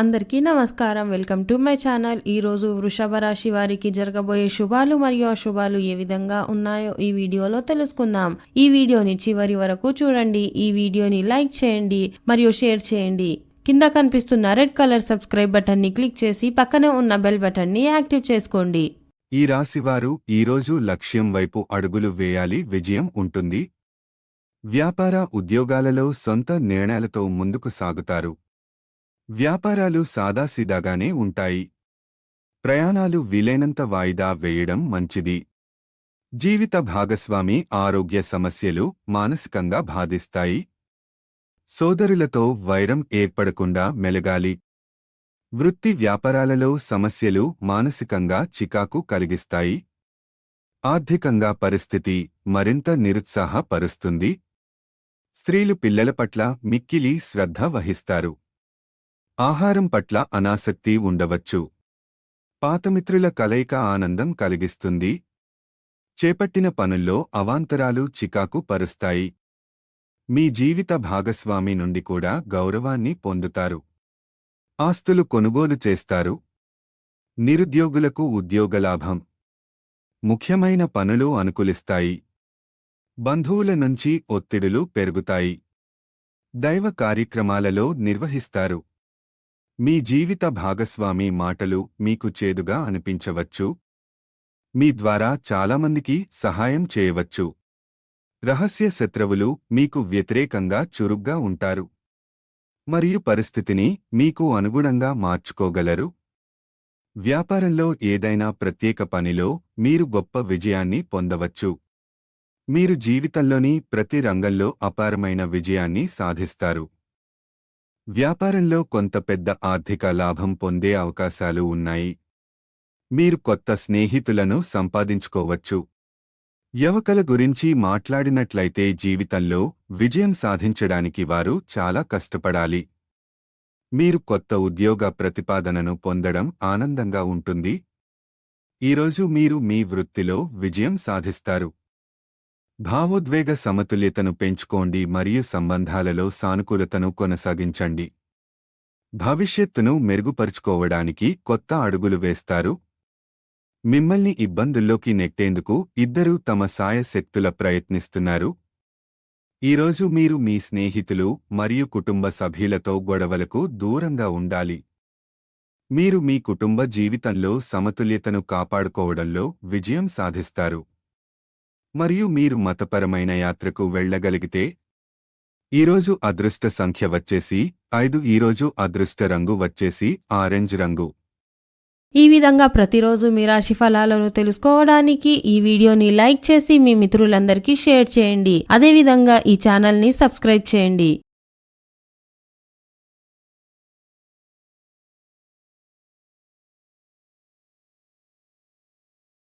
అందరికీ నమస్కారం. Welcome to my channel. ఈ రోజు వృషభ రాశి వారికి జరగబోయే శుభాలు మరియు అశుభాలు ఏ విధంగా ఉన్నాయో ఈ వీడియోలో తెలుసుకుందాం. ఈ వీడియోని చివరి వరకు చూడండి. ఈ వీడియోని లైక్ చేయండి మరియు షేర్ చేయండి. కింద కనిపిస్తున్న రెడ్ కలర్ సబ్స్క్రైబ్ బటన్ని క్లిక్ చేసి పక్కనే ఉన్న బెల్ బటన్ని యాక్టివ్ చేసుకోండి. ఈ రాశివారు ఈరోజు లక్ష్యం వైపు అడుగులు వేయాలి. విజయం ఉంటుంది. వ్యాపార ఉద్యోగాలలో సొంత నిర్ణయాలతో ముందుకు సాగుతారు. వ్యాపారాలు సాదాసీదాగానే ఉంటాయి. ప్రయాణాలు వీలైనంత వాయిదా వేయడం మంచిది. జీవిత భాగస్వామి ఆరోగ్య సమస్యలు మానసికంగా బాధిస్తాయి. సోదరులతో వైరం ఏర్పడకుండా మెలగాలి. వృత్తి వ్యాపారాలలో సమస్యలు మానసికంగా చికాకు కలిగిస్తాయి. ఆర్థికంగా పరిస్థితి మరింత నిరుత్సాహపరుస్తుంది. స్త్రీలు పిల్లల పట్ల మిక్కిలి శ్రద్ధ వహిస్తారు. ఆహారం పట్ల అనాసక్తి ఉండవచ్చు. పాతమిత్రుల కలయిక ఆనందం కలిగిస్తుంది. చేపట్టిన పనుల్లో అవాంతరాలు చికాకు పరుస్తాయి. మీ జీవిత భాగస్వామి నుండి కూడా గౌరవాన్ని పొందుతారు. ఆస్తులు కొనుగోలు చేస్తారు. నిరుద్యోగులకు ఉద్యోగలాభం ముఖ్యమైన పనులు అనుకూలిస్తాయి. బంధువుల నుంచి ఒత్తిడులు పెరుగుతాయి. దైవ కార్యక్రమాలలో నిర్వహిస్తారు. మీ జీవిత భాగస్వామి మాటలు మీకు చేదుగా అనిపించవచ్చు. మీ ద్వారా చాలామందికి సహాయం చేయవచ్చు. రహస్య శత్రువులు మీకు వ్యతిరేకంగా చురుగ్గా ఉంటారు. మరియు పరిస్థితిని మీకు అనుగుణంగా మార్చుకోగలరు. వ్యాపారంలో ఏదైనా ప్రత్యేక పనిలో మీరు గొప్ప విజయాన్ని పొందవచ్చు. మీరు జీవితంలోని ప్రతి రంగంలో అపారమైన విజయాన్ని సాధిస్తారు. వ్యాపారంలో కొంత పెద్ద ఆర్థిక లాభం పొందే అవకాశాలు ఉన్నాయి. మీరు కొత్త స్నేహితులను సంపాదించుకోవచ్చు. యవకల గురించి మాట్లాడినట్లయితే జీవితంలో విజయం సాధించడానికి వారు చాలా కష్టపడాలి. మీరు కొత్త ఉద్యోగ ప్రతిపాదనను పొందడం ఆనందంగా ఉంటుంది. ఈరోజు మీరు మీ వృత్తిలో విజయం సాధిస్తారు. భావోద్వేగ సమతుల్యతను పెంచుకోండి మరియు సంబంధాలలో సానుకూలతను కొనసాగించండి. భవిష్యత్తును మెరుగుపరుచుకోవడానికి కొత్త అడుగులు వేస్తారు. మిమ్మల్ని ఇబ్బందుల్లోకి నెట్టేందుకు ఇద్దరూ తమ సాయశక్తుల ప్రయత్నిస్తున్నారు. ఈరోజు మీరు మీ స్నేహితులు మరియు కుటుంబ సభ్యులతో గొడవలకు దూరంగా ఉండాలి. మీరు మీ కుటుంబ జీవితంలో సమతుల్యతను కాపాడుకోవడంలో విజయం సాధిస్తారు. మరియు మీరు మతపరమైన యాత్రకు వెళ్ళగలిగితే ఈరోజు అదృష్ట సంఖ్య వచ్చేసి ఐదు ఈరోజు అదృష్ట రంగు వచ్చేసి ఆరెంజ్ రంగు. ఈ విధంగా ప్రతిరోజు మీ రాశి ఫలాలను తెలుసుకోవడానికి ఈ వీడియోని లైక్ చేసి మీ మిత్రులందరికీ షేర్ చేయండి. అదేవిధంగా ఈ ఛానల్ని సబ్స్క్రైబ్ చేయండి.